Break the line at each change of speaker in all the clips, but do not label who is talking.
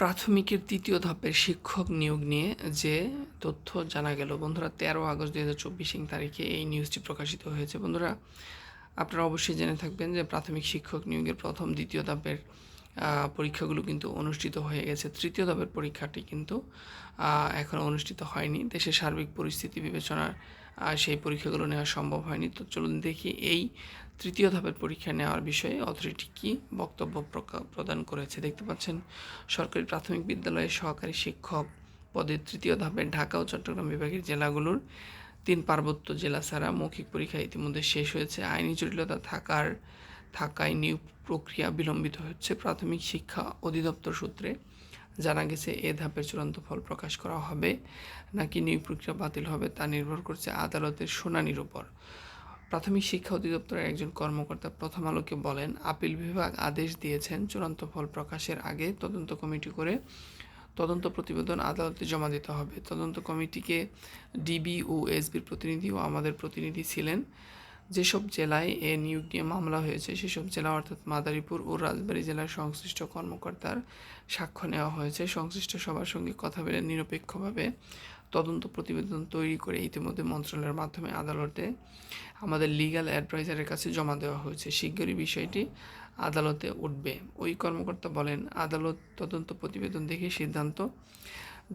প্রাথমিকের তৃতীয় ধাপের শিক্ষক নিয়োগ নিয়ে যে তথ্য জানা গেল। বন্ধুরা, তেরো আগস্ট দুই হাজার চব্বিশ তারিখে এই নিউজটি প্রকাশিত হয়েছে। বন্ধুরা, আপনারা অবশ্যই জেনে থাকবেন যে প্রাথমিক শিক্ষক নিয়োগের প্রথম, দ্বিতীয় ধাপের পরীক্ষাগুলো কিন্তু অনুষ্ঠিত হয়ে গেছে। তৃতীয় ধাপের পরীক্ষাটি কিন্তু এখনও অনুষ্ঠিত হয়নি। দেশের সার্বিক পরিস্থিতি বিবেচনার সেই পরীক্ষাগুলো নেওয়া সম্ভব হয়নি। তো চলুন দেখি এই তৃতীয় ধাপের পরীক্ষা নেওয়ার বিষয়ে অথরিটি কী বক্তব্য প্রদান করেছে। দেখতে পাচ্ছেন, সরকারি প্রাথমিক বিদ্যালয়ের সহকারী শিক্ষক পদে তৃতীয় ধাপে ঢাকা ও চট্টগ্রাম বিভাগের জেলাগুলোর তিন পার্বত্য জেলা ছাড়া মৌখিক পরীক্ষা ইতিমধ্যে শেষ হয়েছে। আইনি জটিলতা থাকার থাকায় নিয়োগ প্রক্রিয়া বিলম্বিত হচ্ছে প্রাথমিক শিক্ষা অধিদপ্তর সূত্রে। জানা গেছে, এ ধাপের চূড়ান্ত ফল প্রকাশ করা হবে নাকি নিয়োগ প্রক্রিয়া বাতিল হবে তা নির্ভর করছে আদালতের শুনানির উপর। প্রাথমিক শিক্ষা অধিদপ্তরের একজন কর্মকর্তা প্রথম আলোকে বলেন, আপিল বিভাগ আদেশ দিয়েছেন চূড়ান্ত ফল প্রকাশের আগে তদন্ত কমিটি করে তদন্ত প্রতিবেদন আদালতে জমা দিতে হবে। তদন্ত কমিটিকে ডিবি ও এসবির প্রতিনিধি ও আমাদের প্রতিনিধি ছিলেন যেসব জেলায় এ নিয়োগ নিয়ে মামলা হয়েছে, সেসব জেলা অর্থাৎ মাদারীপুর ও রাজবাড়ী জেলার সংশ্লিষ্ট কর্মকর্তার সাক্ষ্য নেওয়া হয়েছে। সংশ্লিষ্ট সবার সঙ্গে কথা বলে নিরপেক্ষভাবে তদন্ত প্রতিবেদন তৈরি করে ইতিমধ্যে মন্ত্রণালয়ের মাধ্যমে আদালতে আমাদের লিগ্যাল অ্যাডভাইজারের কাছে জমা দেওয়া হয়েছে। শীঘ্রই বিষয়টি আদালতে উঠবে। ওই কর্মকর্তা বলেন, আদালত তদন্ত প্রতিবেদন দেখে সিদ্ধান্ত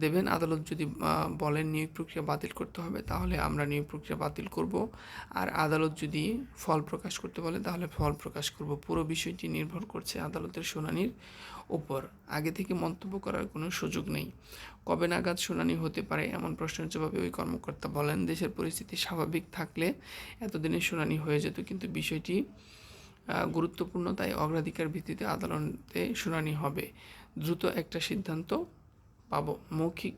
দেবেন। আদালত যদি বলেন নিয়োগ প্রক্রিয়া বাতিল করতে হবে, তাহলে আমরা নিয়োগ প্রক্রিয়া বাতিল করব। আর আদালত যদি ফল প্রকাশ করতে বলে তাহলে ফল প্রকাশ করব। পুরো বিষয়টি নির্ভর করছে আদালতের শুনানির উপর। আগে থেকে মন্তব্য করার কোনো সুযোগ নেই। কবে নাগাদ শুনানি হতে পারে এমন প্রশ্নের জবাবে ওই কর্মকর্তা বলেন, দেশের পরিস্থিতি স্বাভাবিক থাকলে এতদিনে শুনানি হয়ে যেত, কিন্তু বিষয়টি গুরুত্বপূর্ণ, তাই অগ্রাধিকার ভিত্তিতে আদালতে শুনানি হবে। দ্রুত একটা সিদ্ধান্ত পাবো। মৌখিক,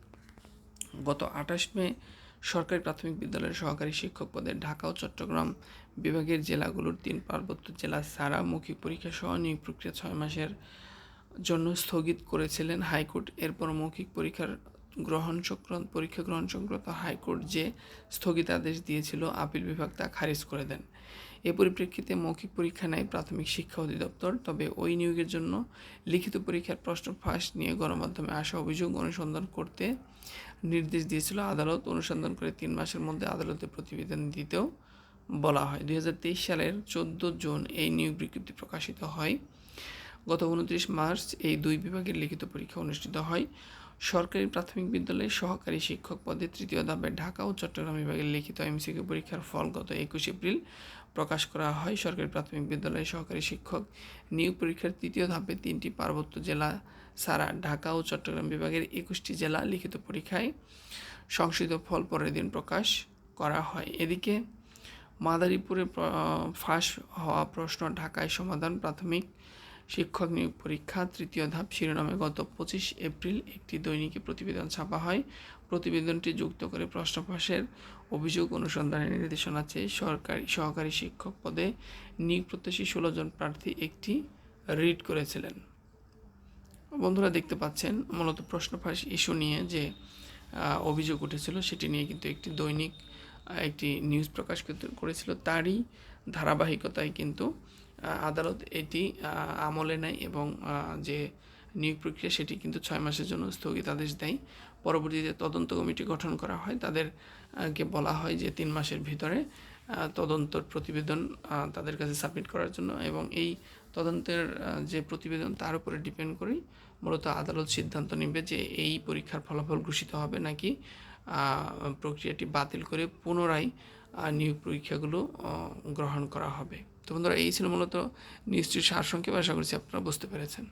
গত আঠাশ মে সরকারি প্রাথমিক বিদ্যালয়ের সহকারী শিক্ষক পদে ঢাকা ও চট্টগ্রাম বিভাগের জেলাগুলোর তিন পার্বত্য জেলা ছাড়া মৌখিক পরীক্ষা সহ নিয়োগ প্রক্রিয়া ছয় মাসের জন্য স্থগিত করেছিলেন হাইকোর্ট। এরপর মৌখিক পরীক্ষার গ্রহণ সংক্রান্ত পরীক্ষা গ্রহণ সংক্রান্ত হাইকোর্ট যে স্থগিতাদেশ দিয়েছিল, আপিল বিভাগ তা খারিজ করে দেন। এ পরিপ্রেক্ষিতে মৌখিক পরীক্ষা নেয় প্রাথমিক শিক্ষা অধিদপ্তর, তবে ওই নিয়োগের জন্য লিখিত পরীক্ষার প্রশ্ন ফাঁস নিয়ে গণমাধ্যমে আসা অভিযোগ অনুসন্ধান করতে নির্দেশ দিয়েছিল আদালত। অনুসন্ধান করে তিন মাসের মধ্যে আদালতে প্রতিবেদন দিতেও বলা হয়। দুই হাজার তেইশ সালের চোদ্দ জুন এই নিয়োগ বিজ্ঞপ্তি প্রকাশিত হয়। গত উনত্রিশ মার্চ এই দুই বিভাগের লিখিত পরীক্ষা অনুষ্ঠিত হয়। সরকারি প্রাথমিক বিদ্যালয়ের সহকারী শিক্ষক পদে তৃতীয় ধাপে ঢাকা ও চট্টগ্রাম বিভাগের লিখিত এমসিকিউ পরীক্ষার ফল গত একুশ এপ্রিল প্রকাশ করা হয়। সরকারি প্রাথমিক বিদ্যালয়ের সহকারী শিক্ষক নিয়োগ পরীক্ষার তৃতীয় ধাপে তিনটি পার্বত্য জেলা ছাড়া ঢাকা ও চট্টগ্রাম বিভাগের একুশটি জেলা লিখিত পরীক্ষায় সংশোধিত ফল পরের দিন প্রকাশ করা হয়। এদিকে মাদারীপুরে ফাঁস হওয়া প্রশ্ন ঢাকায় সমাধান প্রাথমিক শিক্ষক নিয়োগ পরীক্ষা, তৃতীয় ধাপ শিরোনামে গত পঁচিশ এপ্রিল একটি দৈনিকে প্রতিবেদন ছাপা হয়। প্রতিবেদনটি যুক্ত করে প্রশ্ন ফাঁসের অভিযোগ অনুসন্ধানের নির্দেশনা চেয়ে সরকারি সহকারী শিক্ষক পদে নিয়োগ প্রত্যাশী ষোলো জন প্রার্থী একটি রিড করেছিলেন। বন্ধুরা দেখতে পাচ্ছেন, মূলত প্রশ্ন ফাঁস ইস্যু নিয়ে যে অভিযোগ উঠেছিল সেটি নিয়ে কিন্তু একটি দৈনিক একটি নিউজ প্রকাশ করেছিল। তারই ধারাবাহিকতায় কিন্তু আদালত এটি আমলে নেয় এবং যে নিয়োগ প্রক্রিয়া সেটি কিন্তু ছয় মাসের জন্য স্থগিতাদেশ দেয়। পরবর্তীতে তদন্ত কমিটি গঠন করা হয় তাদেরকে বলা হয় যে তিন মাসের ভিতরে তদন্তর প্রতিবেদন তাদের কাছে সাবমিট করার জন্য এবং এই তদন্তের যে প্রতিবেদন তার উপরে ডিপেন্ড করেই মূলত আদালত সিদ্ধান্ত নেবে যে এই পরীক্ষার ফলাফল ঘোষিত হবে নাকি প্রক্রিয়াটি বাতিল করে পুনরায় নিয়োগ পরীক্ষাগুলো গ্রহণ করা হবে। তো বন্ধুরা এই ছিল মূলত নিউজটির সারসংক্ষেপ আশা করছি আপনারা বুঝতে পেরেছেন।